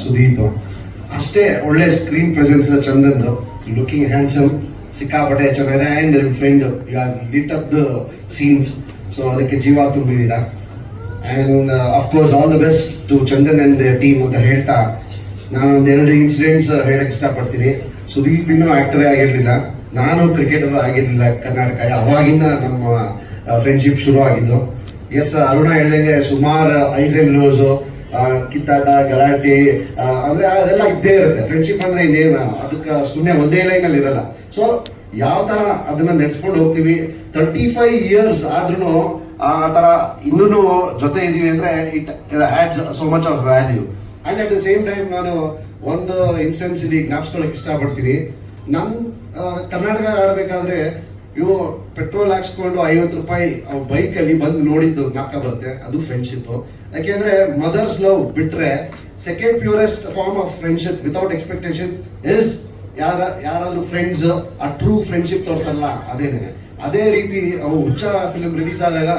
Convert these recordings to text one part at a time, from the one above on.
ಸುದೀಪ್. ಅಷ್ಟೇ ಒಳ್ಳೆ screen presence ಚಂದಂದು ಲುಕಿಂಗ್ ಹ್ಯಾಂಡ್ಸಮ್ ಸಿಕ್ಕಾಪಟ್ಟೆ ಚೆನ್ನಾಗಿದೆ. And friend you are lit up the scenes so ಅದಕ್ಕೆ ಜೀವ ತುಂಬಿದ್ದೀರಾ? And of course all the best to Chandan and team ಅಂತ ಹೇಳ್ತಾ ನಾನು ಒಂದೆರಡು ಇನ್ಸಿಡೆಂಟ್ಸ್ ಹೇಳಕ್ ಇಷ್ಟಪಡ್ತೀನಿ. ಸುದೀಪ್ ಇನ್ನೂ ಆ್ಯಕ್ಟರೇ ಆಗಿರಲಿಲ್ಲ. ನಾನು ಕ್ರಿಕೆಟರ್ ಆಗಿರಲಿಲ್ಲ ಕರ್ನಾಟಕ. ಅವಾಗಿಂದ ನಮ್ಮ ಫ್ರೆಂಡ್ಶಿಪ್ ಶುರು ಆಗಿದ್ದು ಎಸ್ ಅರುಣ ಹೇಳಿದಂಗೆ ಸುಮಾರು ಐಸ್ ಅಂಡ್ ಲೋಸು ಕಿತ್ತಾಟ, ಗಲಾಟೆ ಅಂದ್ರೆ ಅದೆಲ್ಲ ಇದ್ದೇ ಇರುತ್ತೆ. ಫ್ರೆಂಡ್ಶಿಪ್ ಅಂದ್ರೆ ಇನ್ನೇನು? ಅದಕ್ಕೆ ಸುಮ್ಮನೆ ಒಂದೇ ಲೈನ್ ಅಲ್ಲಿ ಇರಲ್ಲ. ಸೊ ಯಾವ ತರ ಅದನ್ನ ನಡೆಸ್ಕೊಂಡು ಹೋಗ್ತೀವಿ? ತರ್ಟಿ ಫೈವ್ ಇಯರ್ಸ್ ಆದ್ರೂ ಆ ತರ ಇನ್ನೂ ಜೊತೆ ಇದೀವಿ ಅಂದ್ರೆ it has so much of value and at the same time ನಾನು ಒಂದು ಇನ್ಸ್ಟೆನ್ಸ್ ಇಲ್ಲಿ ಜ್ಞಾಪಿಸ್ಕೊಳಕ್ ಇಷ್ಟಪಡ್ತೀನಿ. ನಮ್ ಕರ್ನಾಟಕ ಆಡಬೇಕಾದ್ರೆ ಇವು ಪೆಟ್ರೋಲ್ ಹಾಕ್ಸ್ಕೊಂಡು ಐವತ್ತು ರೂಪಾಯಿ ಬೈಕ್ ಅಲ್ಲಿ ಬಂದು ನೋಡಿದ್ದು ಜ್ಞಾಪಕ ಬರುತ್ತೆ. ಅದು ಫ್ರೆಂಡ್ಶಿಪ್ ಯಾಕೆಂದ್ರೆ ಮದರ್ಸ್ ಲವ್ ಬಿಟ್ರೆ second purest form of friendship without expectation is ಯಾರ, ಯಾರಾದ್ರೂ ಫ್ರೆಂಡ್ಸ್ ಆ ಟ್ರೂ ಫ್ರೆಂಡ್ಶಿಪ್ ತೋರ್ಸಲ್ಲ. ಅದೇನೆ. ಅದೇ ರೀತಿ ಅವು ಹುಚ್ಚ ಫಿಲ್ಮ್ ರಿಲೀಸ್ ಆದಾಗ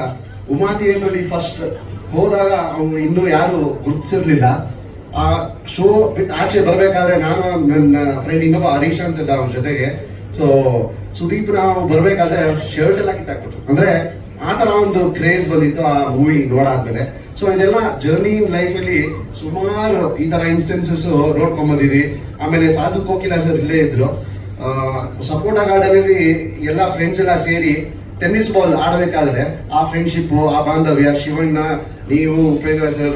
ಉಮಾ ಥಿಯೇಟರ್ ಫಸ್ಟ್ ಹೋದಾಗ ಅವ್ನು ಇನ್ನೂ ಯಾರು ಗುರುತಿಸಿರ್ಲಿಲ್ಲ. ಆ ಶೋ ಬಿಟ್ಟು ಆಚೆ ಬರಬೇಕಾದ್ರೆ ನಾನು ನನ್ನ ಫ್ರೆಂಡ್ ಇನ್ನೊಬ್ಬ ಹರೀಶ್ ಅಂತ ಇದ್ದ ಅವ್ರ ಜೊತೆಗೆ. ಸೊ ಸುದೀಪ್ ನಾವು ಬರ್ಬೇಕಾದ್ರೆ ಶರ್ಟ್ ಎಲ್ಲ ಕಿತ್ತಾಕ್ಬಿಟ್ರು. ಅಂದ್ರೆ ಆ ತರ ಒಂದು ಕ್ರೇಜ್ ಬಂದಿತ್ತು ಆ ಮೂವಿ ನೋಡಾದ್ಮೇಲೆ. ಸೊ ಇದೆಲ್ಲ ಜರ್ನಿ ಲೈಫ್ ಅಲ್ಲಿ ಸುಮಾರು ಈ ತರ ಇನ್ಸ್ಟೆನ್ಸಸ್ ನೋಡ್ಕೊಂಬಂದಿರಿ ಆಮೇಲೆ ಸಾಧು ಕೋಕಿಲ ಸರ್ ಇಲ್ಲೇ ಇದ್ರು. ಸಪೋರ್ಟ್ ಗಾರ್ಡನ್ ಅಲ್ಲಿ ಎಲ್ಲ ಫ್ರೆಂಡ್ಸ್ ಎಲ್ಲ ಸೇರಿ ಟೆನ್ನಿಸ್ ಬಾಲ್ ಆಡ್ಬೇಕಾದ್ರೆ ಆ ಫ್ರೆಂಡ್ಶಿಪ್ ಆ ಬಾಂಧವ್ಯ, ಶಿವಣ್ಣ, ನೀವು, ಉಪೇಂದ್ರ ಸರ್